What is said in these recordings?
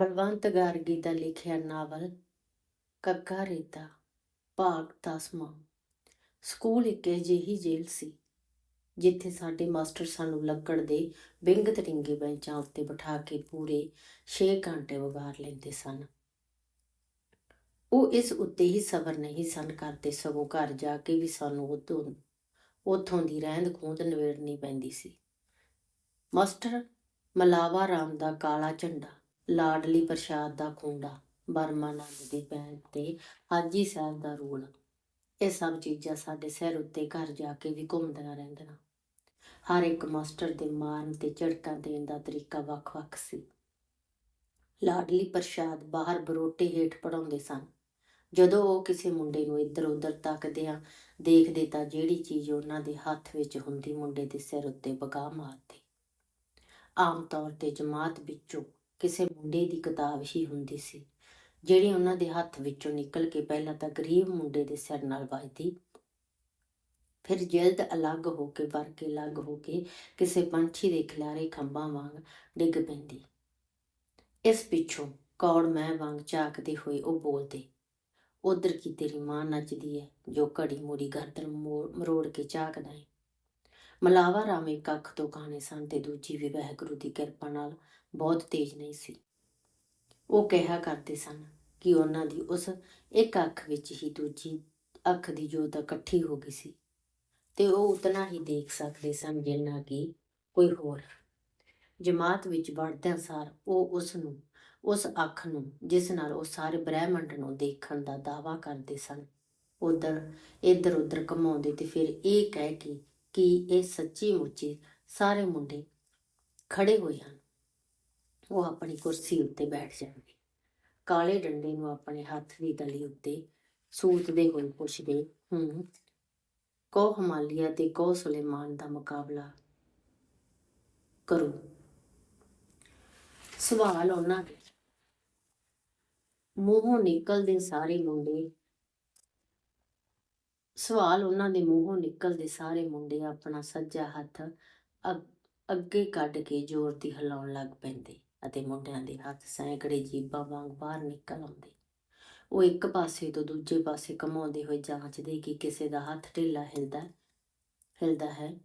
ਬਲਵੰਤ ਗਾਰਗੀ ਦਾ ਲਿਖਿਆ ਨਾਵਲ ਕੱਗਾ ਰੇਤਾ ਭਾਗ ਦਸਵਾਂ ਸਕੂਲ ਇੱਕ ਅਜਿਹੀ ਜੇਲ੍ਹ ਸੀ, ਜਿੱਥੇ ਸਾਡੇ ਮਾਸਟਰ ਸਾਨੂੰ ਲੱਕੜ ਦੇ ਬਿੰਗ ਤਰਿੰਗੇ ਬੈਂਚਾਂ ਉੱਤੇ ਬਿਠਾ ਕੇ ਪੂਰੇ 6 ਘੰਟੇ ਵਗਾਰ ਲੈਂਦੇ ਸਨ। ਉਹ ਇਸ ਉੱਤੇ ਹੀ ਸਬਰ ਨਹੀਂ ਸਨ ਕਰਦੇ, ਸਗੋਂ ਘਰ ਜਾ ਕੇ ਵੀ ਸਾਨੂੰ ਉਦੋਂ ਉਥੋਂ ਦੀ ਰਹਿੰਦ ਖੂੰਦ ਨਵੇੜਨੀ ਪੈਂਦੀ ਸੀ। ਮਾਸਟਰ ਮਲਾਵਾ ਰਾਮ ਦਾ ਕਾਲਾ ਝੰਡਾ ਲਾਡਲੀ ਪ੍ਰਸ਼ਾਦ ਦਾ ਖੁੰਡਾ ਬਰਮਾਨੰਦ ਦੀ ਪੈਰ ਤੇ ਹਾਜੀ ਸਾਹਿਬ ਦਾ ਰੂਲ। ਇਹ ਸਭ ਚੀਜ਼ਾਂ ਸਾਡੇ ਸਿਰ ਉੱਤੇ ਘਰ ਜਾ ਕੇ ਵੀ ਘੁੰਮਦੀਆਂ ਰਹਿੰਦੀਆਂ। ਹਰ ਇੱਕ ਮਾਸਟਰ ਦੇ ਮਾਰਨ ਤੇ ਝੜਕਾਂ ਦੇਣ ਦਾ ਤਰੀਕਾ ਵੱਖ-ਵੱਖ ਸੀ। ਲਾਡਲੀ ਪ੍ਰਸ਼ਾਦ ਬਾਹਰ ਬਰੋਟੇ ਹੇਠ ਪੜਾਉਂਦੇ ਸਨ। ਜਦੋਂ ਉਹ ਕਿਸੇ ਮੁੰਡੇ ਨੂੰ ਇੱਧਰ-ਉੱਧਰ ਤੱਕਦਿਆਂ ਦੇਖਦੇ ਤਾਂ ਜਿਹੜੀ ਚੀਜ਼ ਉਹਨਾਂ ਦੇ ਹੱਥ ਵਿੱਚ ਹੁੰਦੀ ਮੁੰਡੇ ਦੇ ਸਿਰ ਉੱਤੇ ਬਗਾ ਮਾਰਦੇ। ਆਮ ਤੌਰ ਤੇ ਜਮਾਤ ਵਿੱਚੋਂ ਕਿਸੇ ਮੁੰਡੇ ਦੀ ਕਿਤਾਬ ਹੀ ਹੁੰਦੀ ਸੀ, ਜਿਹੜੀ ਉਹਨਾਂ ਦੇ ਹੱਥ ਵਿੱਚੋਂ ਨਿਕਲ ਕੇ ਪਹਿਲਾਂ ਤਾਂ ਗਰੀਬ ਮੁੰਡੇ ਦੇ ਸਿਰ ਨਾਲ ਵੱਜਦੀ। ਫਿਰ ਜਲਦ ਅਲੱਗ ਹੋ ਕੇ, ਵਰ ਕੇ ਅਲੱਗ ਹੋ ਕੇ ਕਿਸੇ ਪੰਛੀ ਦੇ ਖਿਲਾਰੇ ਖੰਭਾਂ ਵਾਂਗ ਡਿੱਗ ਪੈਂਦੀ। ਇਸ ਪਿੱਛੋਂ ਕੌੜ ਮੈਂ ਵਾਂਗ ਝਾਕਦੇ ਹੋਏ ਉਹ ਬੋਲਦੇ, ਉਧਰ ਕੀ ਤੇਰੀ ਮਾਂ ਨੱਚਦੀ ਹੈ ਜੋ ਘੜੀ ਮੂੜੀ ਗਰਦਨ ਮੋੜ- ਮਰੋੜ ਕੇ ਝਾਕਦਾ ਹੈ ਮਲਾਵਾ ਰਾਮ ਕੱਖ ਤੋਂ ਕਾਣੇ ਸਨ ਤੇ ਦੂਜੀ ਵੀ ਵਾਹਿਗੁਰੂ ਦੀ ਕਿਰਪਾ ਨਾਲ ਬਹੁਤ ਤੇਜ਼ ਨਹੀਂ ਸੀ। ਉਹ ਕਿਹਾ ਕਰਦੇ ਸਨ ਕਿ ਉਹਨਾਂ ਦੀ ਉਸ ਇੱਕ ਅੱਖ ਵਿੱਚ ਹੀ ਦੂਜੀ ਅੱਖ ਦੀ ਜੋਤ ਇਕੱਠੀ ਹੋ ਗਈ ਸੀ ਤੇ ਉਹ ਉਤਨਾ ਹੀ ਦੇਖ ਸਕਦੇ ਸਨ ਜਿੰਨਾ ਕਿ ਕੋਈ ਹੋਰ। ਜਮਾਤ ਵਿੱਚ ਵੜਦਿਆਂ ਸਾਰ ਉਹ ਉਸ ਨੂੰ, ਉਸ ਅੱਖ ਨੂੰ, ਜਿਸ ਨਾਲ ਉਹ ਸਾਰੇ ਬ੍ਰਹਿਮੰਡ ਨੂੰ ਦੇਖਣ ਦਾ ਦਾਵਾ ਕਰਦੇ ਸਨ, ਉਧਰ, ਇੱਧਰ, ਉੱਧਰ ਘਮਾਉਂਦੇ ਤੇ ਫਿਰ ਇਹ ਕਹਿ ਕੇ ਕਿ ਇਹ ਸੱਚੀ ਮੁੱਚੀ ਸਾਰੇ ਮੁੰਡੇ ਖੜੇ ਹੋਏ ਹਨ। ਉਹ ਆਪਣੀ ਕੁਰਸੀ ਉੱਤੇ ਬੈਠ ਜਾਣਗੇ। ਕਾਲੇ ਡੰਡੇ ਨੂੰ ਆਪਣੇ ਹੱਥ ਦੀ ਤਲੀ ਉੱਤੇ ਸੂਤਦੇ ਹੋਏ ਪੁੱਛਦੇ, ਹੂੰ, ਕੋ ਹਮਾਲੀਆ ਤੇ ਕੋ ਸੁਲੇਮਾਨ ਦਾ ਮੁਕਾਬਲਾ ਕਰੋ? ਸਵਾਲ ਉਹਨਾਂ ਦੇ। ਮੂੰਹੋਂ ਨਿਕਲਦੇ ਸਾਰੇ ਮੁੰਡੇ, ਸਵਾਲ ਉਹਨਾਂ ਦੇ ਮੂੰਹੋਂ ਨਿਕਲਦੇ ਸਾਰੇ ਮੁੰਡੇ ਆਪਣਾ ਸੱਜਾ ਹੱਥ ਅੱਗੇ ਕੱਢ ਕੇ ਜ਼ੋਰ ਦੀ ਹਿਲਾਉਣ ਲੱਗ ਪੈਂਦੇ। ਅਤੇ ਮੁੰਡਿਆਂ ਦੇ ਹੱਥ ਸੈਂਕੜੇ ਜੀਬਾਂ ਵਾਂਗ ਬਾਹਰ ਨਿਕਲ ਆਉਂਦੇ। ਉਹ ਇੱਕ ਪਾਸੇ ਤੋਂ ਦੂਜੇ ਪਾਸੇ ਘਮਾਉਂਦੇ ਹੋਏ ਜਾਂਚਦੇ ਕਿ ਕਿਸੇ ਦਾ ਹੱਥ ਢਿੱਲਾ ਹਿਲਦਾ ਹਿਲਦਾ ਹੈ।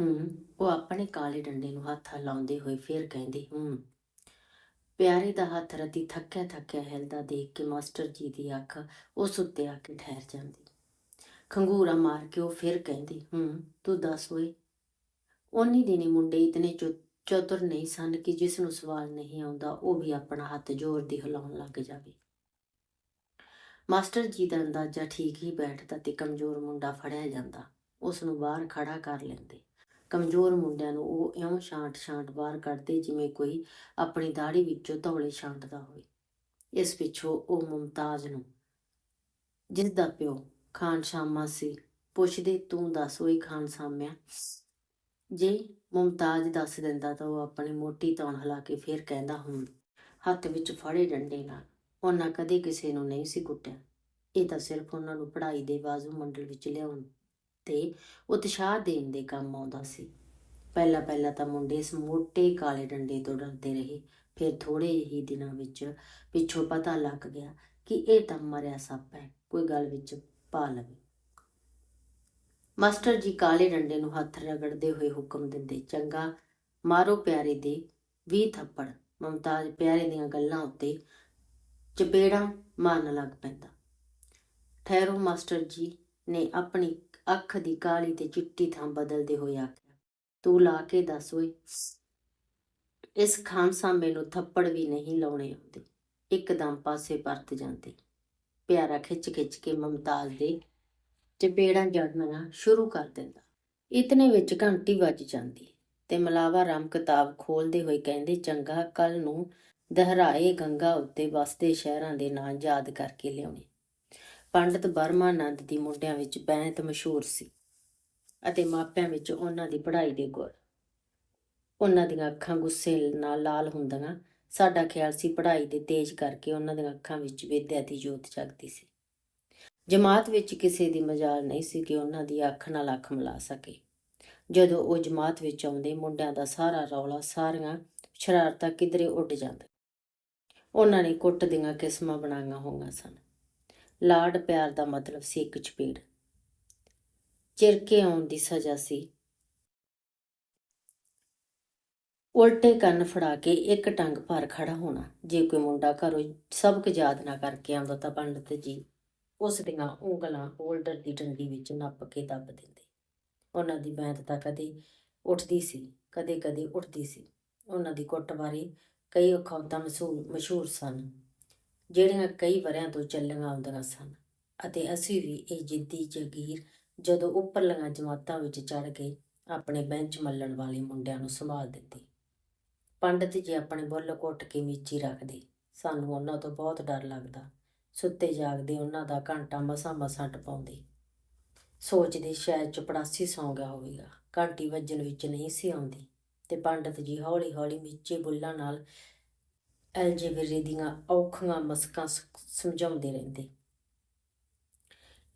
ਹੂੰ, ਉਹ ਆਪਣੇ ਕਾਲੇ ਡੰਡੇ ਨੂੰ ਹੱਥ ਹਿਲਾਉਂਦੇ ਹੋਏ ਫਿਰ ਕਹਿੰਦੇ, ਹੂੰ। ਪਿਆਰੇ ਦਾ ਹੱਥ ਰਤੀ ਥੱਕਿਆ ਥੱਕਿਆ ਹਿਲਦਾ ਦੇਖ ਕੇ ਮਾਸਟਰ ਜੀ ਦੀ ਅੱਖ ਉਸ ਉੱਤੇ ਆ ਕੇ ਠਹਿਰ ਜਾਂਦੀ। ਖੰਗੂਰਾ ਮਾਰ ਕੇ ਉਹ ਫਿਰ ਕਹਿੰਦੀ, ਹੂੰ, ਤੂੰ ਦੱਸ ਓਏ। ਉਨੀ ਦਿਨੀ ਮੁੰਡੇ ਇਤਨੇ ਚੁ- ਚਤੁਰ ਨਹੀਂ ਸਨ ਕਿ ਜਿਸ ਨੂੰ ਸਵਾਲ ਨਹੀਂ ਆਉਂਦਾ, ਉਹ ਵੀ ਆਪਣਾ ਹੱਥ ਜ਼ੋਰ ਦੀ ਹਿਲਾਉਣ ਲੱਗ ਜਾਵੇ। ਮਾਸਟਰ ਜੀ ਦਾ ਅੰਦਾਜ਼ਾ ਠੀਕ ਹੀ ਬੈਠਦਾ ਤੇ ਕਮਜ਼ੋਰ ਮੁੰਡਾ ਫੜਿਆ ਜਾਂਦਾ। ਉਸ ਨੂੰ ਬਾਹਰ ਖੜਾ ਕਰ ਲੈਂਦੇ। ਕਮਜ਼ੋਰ ਮੁੰਡਿਆਂ ਨੂੰ ਉਹ ਇਉਂ ਛਾਂਟ ਛਾਂਟ ਬਾਹਰ ਕੱਢਦੇ ਜਿਵੇਂ ਕੋਈ ਆਪਣੀ ਦਾੜੀ ਵਿੱਚੋਂ ਧੌਲੇ ਛਾਂਟਦਾ ਹੋਵੇ। ਇਸ ਪਿੱਛੋਂ ਉਹ ਮੁਮਤਾਜ਼ ਨੂੰ ਜਿਸ ਦਾ ਪਿਓ ਖਾਨ ਸ਼ਾਮਾ ਸੀ, ਪੁੱਛਦੇ ਤੂੰ ਦੱਸ ਓਏ ਖਾਨ ਸਾਮਿਆ ਜੇ ਮੁਮਤਾਜ਼ ਦੱਸ ਦਿੰਦਾ ਤਾਂ ਉਹ ਆਪਣੀ ਮੋਟੀ ਤੌਣ ਹਿਲਾ ਕੇ ਫਿਰ ਕਹਿੰਦਾ ਹੁੰਦਾ ਹੱਥ ਵਿੱਚ ਫੜੇ ਡੰਡੇ ਨਾਲ। ਉਹਨਾਂ ਕਦੇ ਕਿਸੇ ਨੂੰ ਨਹੀਂ ਸੀ ਕੁੱਟਿਆ। ਇਹ ਤਾਂ ਸਿਰਫ ਉਹਨਾਂ ਨੂੰ ਪੜ੍ਹਾਈ ਦੇ ਬਾਜ਼ੂ ਮੰਡਲ ਵਿੱਚ ਲਿਆਉਣ ਤੇ ਉਤਸ਼ਾਹ ਦੇਣ ਦੇ ਕੰਮ ਆਉਂਦਾ ਸੀ। ਪਹਿਲਾਂ ਪਹਿਲਾਂ ਤਾਂ ਮੁੰਡੇ ਇਸ ਮੋਟੇ ਕਾਲੇ ਡੰਡੇ ਤੋਂ ਡਰਦੇ ਰਹੇ। ਫਿਰ ਥੋੜੇ ਹੀ ਦਿਨਾਂ ਵਿੱਚ ਪਿੱਛੋਂ ਪਤਾ ਲੱਗ ਗਿਆ ਕਿ ਇਹ ਤਾਂ ਮਰਿਆ ਸੱਪ ਹੈ। ਕੋਈ ਗੱਲ ਵਿੱਚ ਪਾ ਲਵੇ। ਮਾਸਟਰ ਜੀ ਕਾਲੇ ਡੰਡੇ ਨੂੰ ਹੱਥ ਰਗੜਦੇ ਹੋਏ ਹੁਕਮ ਦਿੰਦੇ, ਚੰਗਾ, ਮਾਰੋ ਪਿਆਰੇ ਦੇ 20 ਥੱਪੜ। ਮਮਤਾਜ਼ ਪਿਆਰੇ ਦੀਆਂ ਗੱਲਾਂ ਉੱਤੇ ਚਪੇੜਾਂ ਮਾਰਨ ਲੱਗ ਪੈਂਦਾ। ਠਹਿਰੋ ਮਾਸਟਰ ਜੀ ਨੇ ਆਪਣੀ ਅੱਖ ਦੀ ਕਾਲੀ ਤੇ ਚਿੱਟੀ ਥਾਂ ਬਦਲਦੇ ਹੋਏ ਆਖਿਆ, ਤੂੰ ਲਾ ਕੇ ਦੱਸ ਓਏ, ਇਸ ਖਾਨ ਸਾਹਮਣੇ ਨੂੰ ਥੱਪੜ ਵੀ ਨਹੀਂ ਲਾਉਣੇ ਆਉਂਦੇ, ਇੱਕਦਮ ਪਾਸੇ ਪਰਤ ਜਾਂਦੇ। ਪਿਆਰਾ ਖਿੱਚ ਖਿੱਚ ਕੇ ਮਮਤਾਜ਼ ਦੇ ਚਪੇੜਾਂ ਜੜਨੀਆਂ ਸ਼ੁਰੂ ਕਰ ਦਿੰਦਾ। ਇਤਨੇ ਵਿੱਚ ਘੰਟੀ ਵੱਜ ਜਾਂਦੀ ਤੇ ਮਲਾਵਾ ਰਾਮ ਕਿਤਾਬ ਖੋਲਦੇ ਹੋਏ ਕਹਿੰਦੇ, ਚੰਗਾ, ਕੱਲ ਨੂੰ ਦਹਰਾਏ ਗੰਗਾ ਉੱਤੇ ਵਸਦੇ ਸ਼ਹਿਰਾਂ ਦੇ ਨਾਂ ਯਾਦ ਕਰਕੇ ਲਿਆਉਣੇ। ਪੰਡਤ ਬਰਮਾਨੰਦ ਦੀ ਮੁੰਡਿਆਂ ਵਿੱਚ ਬੈਂਤ ਮਸ਼ਹੂਰ ਸੀ ਅਤੇ ਮਾਪਿਆਂ ਵਿੱਚ ਉਹਨਾਂ ਦੀ ਪੜ੍ਹਾਈ ਦੇ ਗੁਰ। ਉਹਨਾਂ ਦੀਆਂ ਅੱਖਾਂ ਗੁੱਸੇ ਨਾਲ ਲਾਲ ਹੁੰਦੀਆਂ। ਸਾਡਾ ਖਿਆਲ ਸੀ ਪੜ੍ਹਾਈ ਦੇ ਤੇਜ਼ ਕਰਕੇ ਉਹਨਾਂ ਦੀਆਂ ਅੱਖਾਂ ਵਿੱਚ ਵਿਦਿਆ ਦੀ ਜੋਤ ਜਗਦੀ ਸੀ। ਜਮਾਤ ਵਿੱਚ ਕਿਸੇ ਦੀ ਮਜਾਲ ਨਹੀਂ ਸੀ ਕਿ ਉਹਨਾਂ ਦੀ ਅੱਖ ਨਾਲ ਅੱਖ ਮਿਲਾ ਸਕੇ। ਜਦੋਂ ਉਹ ਜਮਾਤ ਵਿੱਚ ਆਉਂਦੇ, ਮੁੰਡਿਆਂ ਦਾ ਸਾਰਾ ਰੌਲਾ, ਸਾਰੀਆਂ ਸ਼ਰਾਰਤਾਂ ਕਿਧਰੇ ਉੱਡ ਜਾਂਦਾ ਉਹਨਾਂ ਨੇ ਕੁੱਟ ਦੀਆਂ ਕਿਸਮਾਂ ਬਣਾਈਆਂ ਹੋਈਆਂ ਸਨ। ਲਾਡ ਪਿਆਰ ਦਾ ਮਤਲਬ ਸੀ ਇੱਕ ਚਪੇੜ। ਚਿਰਕੇ ਆਉਣ ਦੀ ਸਜ਼ਾ ਸੀ। ਉਲਟੇ ਕੰਨ ਫੜਾ ਕੇ ਇੱਕ ਟੰਗ ਭਰ ਖੜਾ ਹੋਣਾ। ਜੇ ਕੋਈ ਮੁੰਡਾ ਘਰੋਂ ਸਬਕ ਯਾਦ ਨਾ ਕਰਕੇ ਆਉਂਦਾ ਤਾਂ ਪੰਡਤ ਜੀ ਉਸ ਦੀਆਂ ਉਂਗਲਾਂ ਹੋਲਡਰ ਦੀ ਡੰਡੀ ਵਿੱਚ ਨੱਪ ਕੇ ਦੱਬ ਦਿੰਦੇ। ਉਹਨਾਂ ਦੀ ਬੈਂਤ ਤਾਂ ਕਦੇ ਉੱਠਦੀ ਸੀ, ਕਦੇ ਕਦੇ ਉੱਠਦੀ ਸੀ। ਉਹਨਾਂ ਦੀ ਕੁੱਟ ਬਾਰੇ ਕਈ ਅਖੌਤਾਂ ਮਸ਼ਹੂਰ ਮਸ਼ਹੂਰ ਸਨ, ਜਿਹੜੀਆਂ ਕਈ ਵਰਿਆਂ ਤੋਂ ਚੱਲੀਆਂ ਆਉਂਦੀਆਂ ਸਨ। ਅਤੇ ਅਸੀਂ ਵੀ ਇਹ ਜਿੱਦੀ ਜਗੀਰ ਜਦੋਂ ਉੱਪਰਲੀਆਂ ਜਮਾਤਾਂ ਵਿੱਚ ਚੜ ਕੇ ਆਪਣੇ ਬੈਂਚ ਮੱਲਣ ਵਾਲੇ ਮੁੰਡਿਆਂ ਨੂੰ ਸੰਭਾਲ ਦਿੱਤੀ। ਪੰਡਤ ਜੀ ਆਪਣੇ ਬੁੱਲ ਘੁੱਟ ਕੇ ਮੀਚੀ ਰੱਖਦੇ। ਸਾਨੂੰ ਉਹਨਾਂ ਤੋਂ ਬਹੁਤ ਡਰ ਲੱਗਦਾ। ਸੁੱਤੇ ਜਾਗਦੇ ਉਹਨਾਂ ਦਾ ਘੰਟਾ ਮਸਾਂ ਮਸਾਂ ਟਪਾਉਂਦੇ। ਸੋਚਦੇ ਸ਼ਾਇਦ ਚਪੜਾਸੀ ਸੌਂ ਗਿਆ ਹੋਵੇਗਾ। ਘੰਟੀ ਵੱਜਣ ਵਿੱਚ ਨਹੀਂ ਸੀ ਆਉਂਦੀ ਤੇ ਪੰਡਤ ਜੀ ਹੌਲੀ ਹੌਲੀ ਮੀਚੇ ਬੁੱਲਾਂ ਨਾਲ ਐਲਜੇਬਰੇ ਦੀਆਂ ਔਖੀਆਂ ਮਸਕਾਂ ਸਮਝਾਉਂਦੇ ਰਹਿੰਦੇ।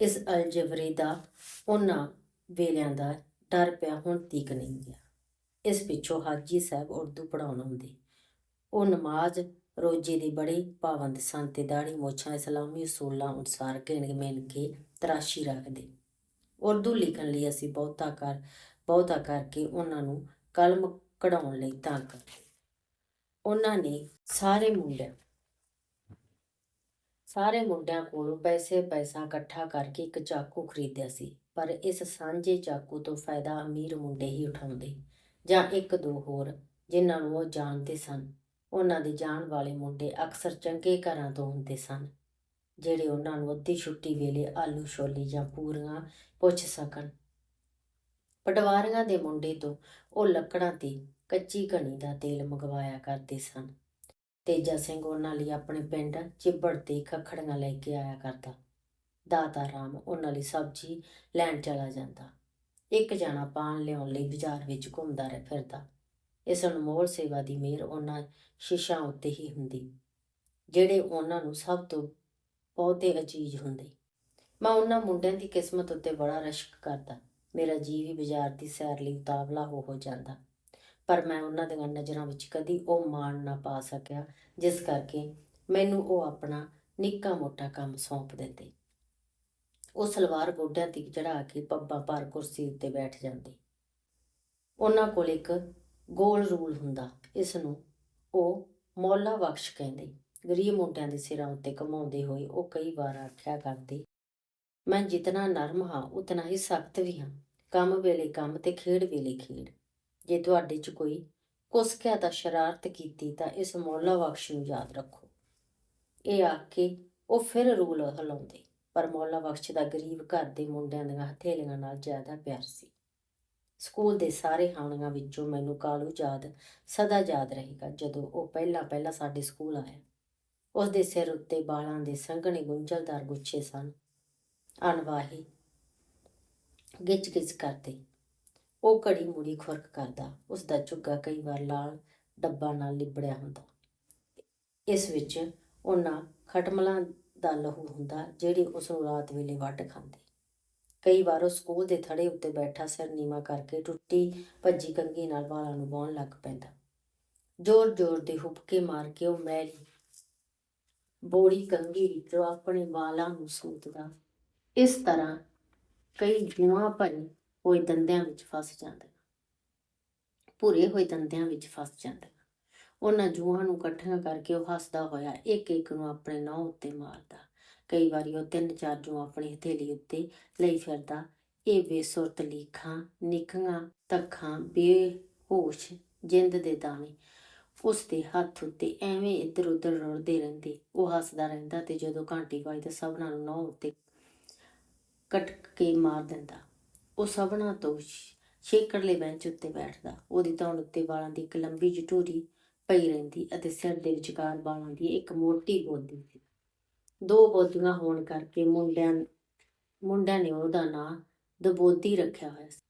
ਇਸ ਅਲਜਬਰੇ ਦਾ ਉਹਨਾਂ ਵੇਲਿਆਂ ਦਾ ਡਰ ਪਿਆ ਹੁਣ ਤੀਕ ਨਹੀਂ ਗਿਆ। ਇਸ ਪਿੱਛੋਂ ਹਾਜੀ ਸਾਹਿਬ ਉਰਦੂ ਪੜਾਉਣ ਆਉਂਦੇ। ਉਹ ਨਮਾਜ਼ ਰੋਜੇ ਦੇ ਬੜੇ ਪਾਬੰਦ ਸਨ ਤੇ ਦਾੜੀ ਮੋਛਾਂ ਇਸਲਾਮੀ ਉਸੂਲਾਂ ਅਨੁਸਾਰ ਗਿਣ ਮਿਣ ਕੇ ਤਰਾਸ਼ੀ ਰੱਖਦੇ। ਉਰਦੂ ਲਿਖਣ ਲਈ ਅਸੀਂ ਬਹੁਤਾ ਕਰ, ਬਹੁਤਾ ਕਰਕੇ ਉਹਨਾਂ ਨੂੰ ਕਲਮ ਕਢਾਉਣ ਲਈ ਤੰਗ ਕਰਦੇ। ਉਹਨਾਂ ਨੇ ਸਾਰੇ ਮੁੰਡਿਆਂ ਸਾਰੇ ਮੁੰਡਿਆਂ ਕੋਲੋਂ ਪੈਸੇ ਪੈਸਾ ਇਕੱਠਾ ਕਰਕੇ ਇੱਕ ਚਾਕੂ ਖਰੀਦਿਆ ਸੀ, ਪਰ ਇਸ ਸਾਂਝੇ ਚਾਕੂ ਤੋਂ ਫਾਇਦਾ ਅਮੀਰ ਮੁੰਡੇ ਹੀ ਉਠਾਉਂਦੇ ਜਾਂ ਇੱਕ ਦੋ ਹੋਰ ਜਿਨ੍ਹਾਂ ਨੂੰ ਉਹ ਜਾਣਦੇ ਸਨ। ਉਹਨਾਂ ਦੇ ਜਾਣ ਵਾਲੇ ਮੁੰਡੇ ਅਕਸਰ ਚੰਗੇ ਘਰਾਂ ਤੋਂ ਹੁੰਦੇ ਸਨ, ਜਿਹੜੇ ਉਹਨਾਂ ਨੂੰ ਅੱਧੀ ਛੁੱਟੀ ਵੇਲੇ ਆਲੂ ਛੋਲੇ ਜਾਂ ਪੂਰੀਆਂ ਪੁੱਛ ਸਕਣ। ਪਟਵਾਰੀਆਂ ਦੇ ਮੁੰਡੇ ਤੋਂ ਉਹ ਲੱਕੜਾਂ ਤੇ ਕੱਚੀ ਘਣੀ ਦਾ ਤੇਲ ਮੰਗਵਾਇਆ ਕਰਦੇ ਸਨ ਤੇਜਾ ਸਿੰਘ ਉਹਨਾਂ ਲਈ ਆਪਣੇ ਪਿੰਡ ਚਿੱਬੜ ਤੇ ਖਖੜੀਆਂ ਲੈ ਕੇ ਆਇਆ ਕਰਦਾ। ਦਾਤਾ ਰਾਮ ਉਹਨਾਂ ਲਈ ਸਬਜ਼ੀ ਲੈਣ ਚਲਾ ਜਾਂਦਾ। ਇੱਕ ਜਣਾ ਪਾਣ ਲਿਆਉਣ ਲਈ ਬਾਜ਼ਾਰ ਵਿੱਚ ਘੁੰਮਦਾ ਰਹਿ ਫਿਰਦਾ। ਇਸ ਅਨਮੋਲ ਸੇਵਾ ਦੀ ਮਿਹਰ ਉਹਨਾਂ ਸ਼ੀਸ਼ਾਂ ਉੱਤੇ ਹੀ ਹੁੰਦੀ। ਜਿਹੜੇ ਉਹਨਾਂ ਨੂੰ ਸਭ ਤੋਂ ਬਹੁਤੇ ਅਜੀਜ਼ ਹੁੰਦੇ। ਮੈਂ ਉਹਨਾਂ ਮੁੰਡਿਆਂ ਦੀ ਕਿਸਮਤ ਉੱਤੇ ਬੜਾ ਰਸ਼ਕ ਕਰਦਾ। ਮੇਰਾ ਜੀ ਵੀ ਬਾਜ਼ਾਰ ਦੀ ਸੈਰ ਲਈ ਉਤਾਵਲਾ ਹੋ ਹੋ ਜਾਂਦਾ। ਪਰ ਮੈਂ ਉਹਨਾਂ ਦੀਆਂ ਨਜ਼ਰਾਂ ਵਿੱਚ ਕਦੀ ਉਹ ਮਾਣ ਨਾ ਪਾ ਸਕਿਆ, ਜਿਸ ਕਰਕੇ ਮੈਨੂੰ ਉਹ ਆਪਣਾ ਨਿੱਕਾ ਮੋਟਾ ਕੰਮ ਸੌਂਪ ਦਿੰਦੇ। ਉਹ ਸਲਵਾਰ ਗੋਡਿਆਂ ਤੇ ਚੜਾ ਕੇ ਪੱਬਾਂ ਭਾਰ ਕੁਰਸੀ ਉੱਤੇ ਬੈਠ ਜਾਂਦੇ। ਉਹਨਾਂ ਕੋਲ ਇੱਕ ਗੋਲ ਰੂਲ ਹੁੰਦਾ। ਇਸ ਨੂੰ ਉਹ ਮੌਲਾ ਬਖਸ਼ ਕਹਿੰਦੇ। ਗਰੀਬ ਮੁੰਡਿਆਂ ਦੇ ਸਿਰਾਂ ਉੱਤੇ ਕਮਾਉਂਦੇ ਹੋਏ ਉਹ ਕਈ ਵਾਰ ਆਖਿਆ ਕਰਦੇ, ਮੈਂ ਜਿਤਨਾ ਨਰਮ ਹਾਂ, ਉਤਨਾ ਹੀ ਸਖਤ ਵੀ ਹਾਂ। ਕੰਮ ਵੇਲੇ ਕੰਮ ਤੇ ਖੇਡ ਵੇਲੇ ਖੇਡ। ਜੇ ਤੁਹਾਡੇ 'ਚ ਕੋਈ ਕੁਸਕਿਆ ਤਾਂ ਸ਼ਰਾਰਤ ਕੀਤੀ ਤਾਂ ਇਸ ਮੌਲਾ ਬਖਸ਼ ਨੂੰ ਯਾਦ ਰੱਖੋ। ਇਹ ਆਖ ਕੇ ਉਹ ਫਿਰ ਰੂਲ ਹਲਾਉਂਦੇ। ਪਰ ਮੌਲਾ ਬਖਸ਼ ਦਾ ਗਰੀਬ ਘਰ ਦੇ ਮੁੰਡਿਆਂ ਦੀਆਂ ਹਥੇਲੀਆਂ ਨਾਲ ਜ਼ਿਆਦਾ ਪਿਆਰ ਸੀ। ਸਕੂਲ ਦੇ ਸਾਰੇ ਹਾਣੀਆਂ ਵਿੱਚੋਂ ਮੈਨੂੰ ਕਾਲੂ ਯਾਦ, ਸਦਾ ਯਾਦ ਰਹੇਗਾ ਜਦੋਂ ਉਹ ਪਹਿਲਾਂ ਪਹਿਲਾਂ ਸਾਡੇ ਸਕੂਲ ਆਇਆ। ਉਸ ਦੇ ਸਿਰ ਉੱਤੇ ਬਾਲਾਂ ਦੇ ਸੰਘਣੇ ਗੁੰਝਲਦਾਰ ਗੁੱਛੇ ਸਨ। ਅਣਵਾਹੀ ਗਿੱਚ ਗਿੱਚ ਕਰਦੇ। ਉਹ ਘੜੀ ਮੁੜੀ ਖੁਰਕ ਕਰਦਾ। ਉਸ ਦਾ ਝੁੱਗਾ ਕਈ ਵਾਰ ਲਾਲ ਡੱਬਾ ਨਾਲ ਲਿਬੜਿਆ ਹੁੰਦਾ। ਇਸ ਵਿੱਚ ਉਹਨਾਂ ਖਟਮਲਾਂ ਦਾ ਲਹੂ ਹੁੰਦਾ, ਜਿਹੜੇ ਉਸ ਨੂੰ ਰਾਤ ਵੇਲੇ ਵੱਢ ਖਾਂਦੇ। ਕਈ ਵਾਰ ਉਹ ਸਕੂਲ ਦੇ ਥੜੇ ਉੱਤੇ ਬੈਠਾ ਸਿਰ ਨੀਵਾ ਕਰਕੇ ਟੁੱਟੀ ਭੱਜੀ ਕੰਗੀ ਨਾਲ ਵਾਲਾਂ ਨੂੰ ਵਾਹੁਣ ਲੱਗ ਪੈਂਦਾ। ਜ਼ੋਰ ਜ਼ੋਰ ਦੇ ਹੁਬਕੇ ਮਾਰ ਕੇ ਉਹ ਮੈਲੀ ਬੋੜੀ ਕੰਗੀ ਵਿੱਚੋਂ ਆਪਣੇ ਵਾਲਾਂ ਨੂੰ ਸੂਤਦਾ। ਇਸ ਤਰ੍ਹਾਂ ਕਈ ਜੂਆਂ ਭਰੀ ਹੋਏ ਦੰਦਿਆਂ ਵਿੱਚ ਫਸ ਜਾਂਦਾ। ਭੂਰੇ ਹੋਏ ਦੰਦਿਆਂ ਵਿੱਚ ਫਸ ਜਾਂਦਾ। ਉਹਨਾਂ ਜੂਆਂ ਨੂੰ ਇਕੱਠੀਆਂ ਕਰਕੇ ਉਹ ਹੱਸਦਾ ਹੋਇਆ ਇੱਕ ਇੱਕ ਨੂੰ ਆਪਣੇ ਨਹੁੰ ਉੱਤੇ ਮਾਰਦਾ। ਕਈ ਵਾਰੀ ਉਹ ਤਿੰਨ ਚਾਰ ਜੂਆਂ ਆਪਣੀ ਹਥੇਲੀ ਉੱਤੇ ਲਈ ਫਿਰਦਾ। ਇਹ ਬੇਸੁਰਤ ਲੀਖਾਂ ਨਿੱਕੀਆਂ ਤੱਖਾਂ ਬੇਹੋਸ਼, ਜਿੰਦ ਦੇ ਦਾਣੇ। ਉਸ ਦੇ ਹੱਥ ਉੱਤੇ ਐਵੇਂ ਇੱਧਰ ਉੱਧਰ ਰੁੜਦੇ ਰਹਿੰਦੇ। ਉਹ ਹੱਸਦਾ ਰਹਿੰਦਾ ਤੇ ਜਦੋਂ ਘੰਟੀ ਵੱਜਦੀ ਤਾਂ ਸਭਨਾਂ ਨੂੰ ਨਹੁੰ ਉੱਤੇ ਕਟਕ ਕੇ ਮਾਰ ਦਿੰਦਾ। ਉਹ ਸਭਨਾਂ ਤੋਂ ਛੇਕੜਲੇ ਬੈਂਚ ਉੱਤੇ ਬੈਠਦਾ। ਉਹਦੀ ਧੌਣ ਉੱਤੇ ਵਾਲਾਂ ਦੀ ਇੱਕ ਲੰਬੀ ਜਟੂਰੀ ਪਈ ਰਹਿੰਦੀ ਅਤੇ ਸਿਰ ਦੇ ਵਿਚਕਾਰ ਵਾਲਾਂ ਦੀ ਇੱਕ ਮੋਟੀ ਗੋਦੀ ਦੋ ਬੋਦੀਆਂ ਹੋਣ ਕਰਕੇ ਮੁੰਡਿਆਂ ਮੁੰਡਿਆਂ ਨੇ ਉਹਦਾ ਨਾਂ ਦਬੋਦੀ ਰੱਖਿਆ ਹੋਇਆ ਸੀ।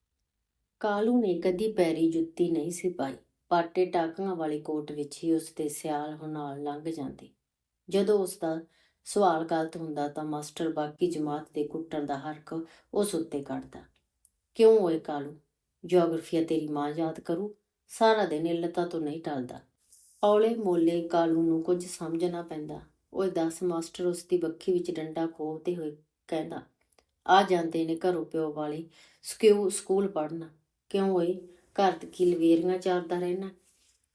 ਕਾਲੂ ਨੇ ਕਦੀ ਪੈਰੀ ਜੁੱਤੀ ਨਹੀਂ ਸੀ ਪਾਈ ਪਾਟੇ ਟਾਕਾਂ ਵਾਲੀ ਕੋਟ ਵਿੱਚ ਹੀ ਉਸ ਦੇ ਸਿਆਲ ਹੁਨਾਲ ਲੰਘ ਜਾਂਦੇ। ਜਦੋਂ ਉਸ ਦਾ ਸਵਾਲ ਗਲਤ ਹੁੰਦਾ ਤਾਂ ਮਾਸਟਰ ਬਾਕੀ ਜਮਾਤ ਦੇ ਕੁੱਟਣ ਦਾ ਹਰਕ ਉਸ ਉੱਤੇ ਕੱਢਦਾ। ਕਿਉਂ ਓਏ ਕਾਲੂ? ਜੀਓਗ੍ਰਾਫੀਆ ਤੇਰੀ ਮਾਂ ਯਾਦ ਕਰੂ? ਸਾਰਾ ਦਿਨ ਇਲਤਾਂ ਤੋਂ ਨਹੀਂ ਟਲਦਾ। ਔਲੇ ਮੋਲੇ ਕਾਲੂ ਨੂੰ ਕੁਝ ਸਮਝਣਾ ਪੈਂਦਾ। ਉਹ ਦਸ, ਮਾਸਟਰ, ਉਸ ਦੀ ਬੱਖੀ ਵਿੱਚ ਡੰਡਾ ਖੋਵਦੇ ਹੋਏ ਕਹਿੰਦਾ, ਆ ਜਾਂਦੇ ਨੇ ਘਰੋਂ ਪਿਓ ਵਾਲੇ ਸਕਿਉ ਸਕੂਲ ਪੜਨ ਕਿਉਂ ਓਏ? ਘਰ ਦੀ ਕੀ ਲਵੇਰੀਆਂ ਚਾਰਦਾ ਰਹਿਣਾ?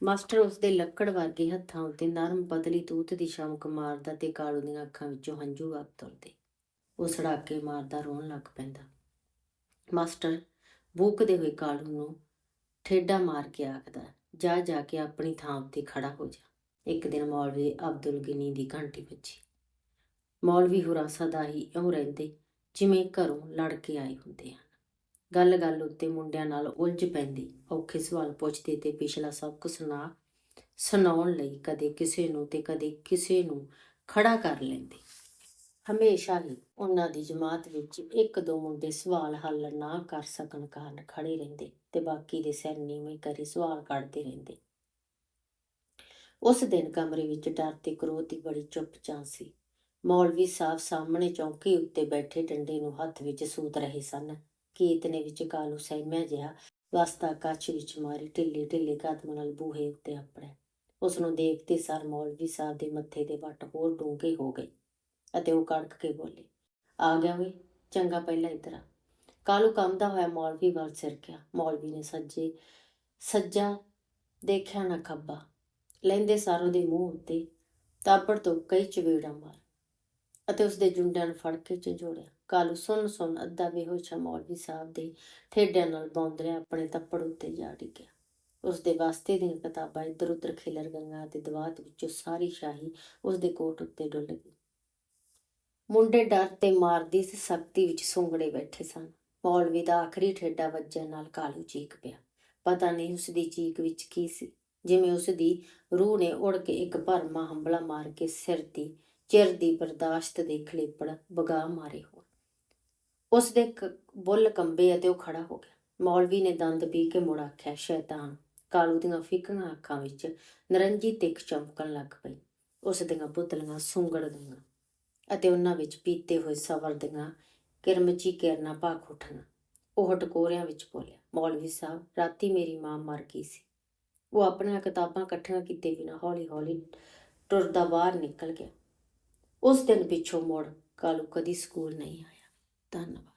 ਮਾਸਟਰ ਉਸ ਦੇ ਲੱਕੜ ਵਰਗੇ ਹੱਥਾਂ ਉੱਤੇ ਨਰਮ ਪਤਲੀ ਤੂਤ ਦੀ ਸ਼ਮਕ ਮਾਰਦਾ ਤੇ ਕਾਲੂ ਦੀਆਂ ਅੱਖਾਂ ਵਿੱਚੋਂ ਹੰਝੂ ਵਗ ਤੁਰਦੇ। ਉਹ ਸੜਾਕੇ ਮਾਰਦਾ ਰੋਣ ਲੱਗ ਪੈਂਦਾ। ਮਾਸਟਰ ਬੂਕਦੇ ਹੋਏ ਕਾਲੂ ਨੂੰ ਠੇਡਾ ਮਾਰ ਕੇ ਆਖਦਾ, ਜਾ ਜਾ ਕੇ ਆਪਣੀ ਥਾਂ ਉੱਤੇ ਖੜਾ ਹੋ ਜਾ। ਇੱਕ ਦਿਨ ਮੌਲਵੀ ਅਬਦੁਲ ਗਿਨੀ ਦੀ ਘੰਟੀ ਵੱਜੀ। ਮੌਲਵੀ ਹੁਰਾਂ ਸਦਾ ਹੀ ਇਉਂ ਰਹਿੰਦੇ ਜਿਵੇਂ ਘਰੋਂ ਲੜ ਕੇ ਆਏ ਹੁੰਦੇ ਹਨ। ਗੱਲ ਗੱਲ ਉੱਤੇ ਮੁੰਡਿਆਂ ਨਾਲ ਉਲਝ ਪੈਂਦੀ, ਔਖੇ ਸਵਾਲ ਪੁੱਛਦੇ ਤੇ ਪਿਛਲਾ ਸਭ ਕੁਝ ਸੁਣਾ, ਸੁਣਾਉਣ ਲਈ ਕਦੇ ਕਿਸੇ ਨੂੰ ਤੇ ਕਦੇ ਕਿਸੇ ਨੂੰ ਖੜਾ ਕਰ ਲੈਂਦੇ। ਹਮੇਸ਼ਾ ਹੀ ਉਹਨਾਂ ਦੀ ਜਮਾਤ ਵਿੱਚ ਇੱਕ ਦੋ ਮੁੰਡੇ ਸਵਾਲ ਹੱਲ ਨਾ ਕਰ ਸਕਣ ਕਾਰਨ ਖੜੇ ਰਹਿੰਦੇ ਤੇ ਬਾਕੀ ਦੇ ਸਿਰ ਨੀਵੇਂ ਕਰੀ ਸਵਾਲ ਕੱਢਦੇ ਰਹਿੰਦੇ। ਉਸ ਦਿਨ ਕਮਰੇ ਵਿੱਚ ਡਰ ਤੇ ਕ੍ਰੋਧ ਦੀ ਬੜੀ ਚੁੱਪ ਸੀ। ਮੌਲਵੀ ਸਾਹਿਬ ਸਾਹਮਣੇ ਚੌਂਕੀ ਉੱਤੇ ਬੈਠੇ ਡੰਡੇ ਨੂੰ ਹੱਥ ਵਿੱਚ ਸੂਤ ਰਹੇ ਸਨ। ਕੀਤ ਨੇ ਵਿੱਚ ਕਾਲੂ ਸਹਿਮਿਆ ਜਿਹਾ ਵਸਤਾ ਕੱਚ ਵਿੱਚ ਮਾਰੀ ਢਿੱਲੇ ਢਿੱਲੇ ਕਦਮ ਨਾਲ ਬੂਹੇ ਉੱਤੇ ਆਪਣੇ। ਉਸ ਨੂੰ ਦੇਖਦੇ ਸਰ ਮੌਲਵੀ ਸਾਹਿਬ ਦੇ ਮੱਥੇ ਦੇ ਵੱਟ ਹੋਰ ਡੂੰਘੇ ਹੋ ਗਏ ਅਤੇ ਉਹ ਕੜਕ ਕੇ ਬੋਲੇ, ਆ ਗਿਆ ਵੇ, ਚੰਗਾ ਪਹਿਲਾਂ ਇੱਧਰ ਆ। ਕਾਲੂ ਕੰਮਦਾ ਹੋਇਆ? ਮੌਲਵੀ ਵੱਲ ਸਿਰਕਿਆ ਮੌਲਵੀ ਨੇ ਸੱਜੇ, ਸੱਜਾ ਦੇਖਿਆ ਨਾ ਖੱਬਾ। ਲੈਂਦੇ ਸਾਰੋ ਦੇ ਮੂੰਹ ਉੱਤੇ ਤਾਪੜ ਤੋਂ ਕਈ ਚਵੇੜਾ ਮਾਰ ਅਤੇ ਉਸਦੇ ਜੁੰਡਿਆਂ ਨੂੰ ਫੜ ਕੇ ਝੰਜੋੜਿਆ। ਕਾਲੂ ਸੁਣ ਸੁਣ ਅੱਧਾ ਬੇਹੋਸ਼ਾ ਮੌਲਵੀ ਸਾਹਿਬ ਦੇ ਠੇਡਿਆਂ ਨਾਲ ਬੌਂਦਰਿਆ ਆਪਣੇ ਤੱਪੜ ਉੱਤੇ ਜਾ ਡਿੱਗਿਆ। ਉਸ ਦੇ ਵਾਸਤੇ ਦੀਆਂ ਕਿਤਾਬਾਂ ਇੱਧਰ ਉੱਧਰ ਖਿਲਰ ਗਈਆਂ ਤੇ ਦਵਾਤ ਵਿੱਚੋਂ ਸਾਰੀ ਸ਼ਾਹੀ ਉਸ ਦੇ ਕੋਟ ਉੱਤੇ ਡੁੱਲ ਗਈ। ਮੁੰਡੇ ਡਰ ਤੇ ਮਾਰਦੀ ਸੀ ਸ਼ਕਤੀ ਵਿੱਚ ਸੁੰਗੜੇ ਬੈਠੇ ਸਨ। ਮੌਲਵੀ ਦਾ ਆਖਰੀ ਠੇਡਾ ਵੱਜਣ ਨਾਲ ਕਾਲੂ ਚੀਕ ਪਿਆ। ਪਤਾ ਨਹੀਂ ਉਸ ਦੀ ਚੀਕ ਵਿੱਚ ਕੀ ਸੀ। ਜਿਵੇਂ ਉਸ ਦੀ ਰੂਹ ਨੇ ਉੜ ਕੇ ਇੱਕ ਭਰਮਾ ਹੰਬਲਾ ਮਾਰ ਕੇ ਸਿਰ ਦੀ, ਚਿਰ ਦੀ ਬਰਦਾਸ਼ਤ ਦੇ ਖਲੇਪੜ ਬਗਾ ਮਾਰੇ ਹੋ ਉਸ ਦੇ ਬੁੱਲ ਕੰਬੇ ਅਤੇ ਉਹ ਖੜਾ ਹੋ ਗਿਆ। ਮੌਲਵੀ ਨੇ ਦੰਦ ਪੀ ਕੇ ਮੁੜ ਆਖਿਆ, ਸ਼ੈਤਾਨ, ਕਾਲੂ ਦੀਆਂ ਫਿੱਕੀਆਂ ਅੱਖਾਂ ਵਿੱਚ ਨਰੰਜੀ ਤਿੱਖ ਚਮਕਣ ਲੱਗ ਪਈ। ਉਸ ਦੀਆਂ ਪੁਤਲੀਆਂ ਸੁੰਗੜ ਗਈਆਂ ਅਤੇ ਉਹਨਾਂ ਵਿੱਚ ਪੀਤੇ ਹੋਏ ਸਵਰ ਦੀਆਂ ਕਿਰਮਚੀ ਕਿਰਨਾਂ ਭਾਖ ਉੱਠਣਾ ਉਹ ਟਕੋਰਿਆਂ ਵਿੱਚ ਬੋਲਿਆ, ਮੌਲਵੀ ਸਾਹਿਬ, ਰਾਤੀ ਮੇਰੀ ਮਾਂ ਮਰ ਗਈ ਸੀ। ਉਹ ਆਪਣੀਆਂ ਕਿਤਾਬਾਂ ਇਕੱਠੀਆਂ ਕੀਤੇ ਬਿਨਾਂ ਹੌਲੀ-ਹੌਲੀ ਟੁਰਦਾ ਬਾਹਰ ਨਿਕਲ ਗਿਆ। ਉਸ ਦਿਨ ਪਿੱਛੋਂ ਮੁੜ ਕਾਲੂ ਕਦੀ ਸਕੂਲ ਨਹੀਂ ਆਇਆ। ਧੰਨਵਾਦ।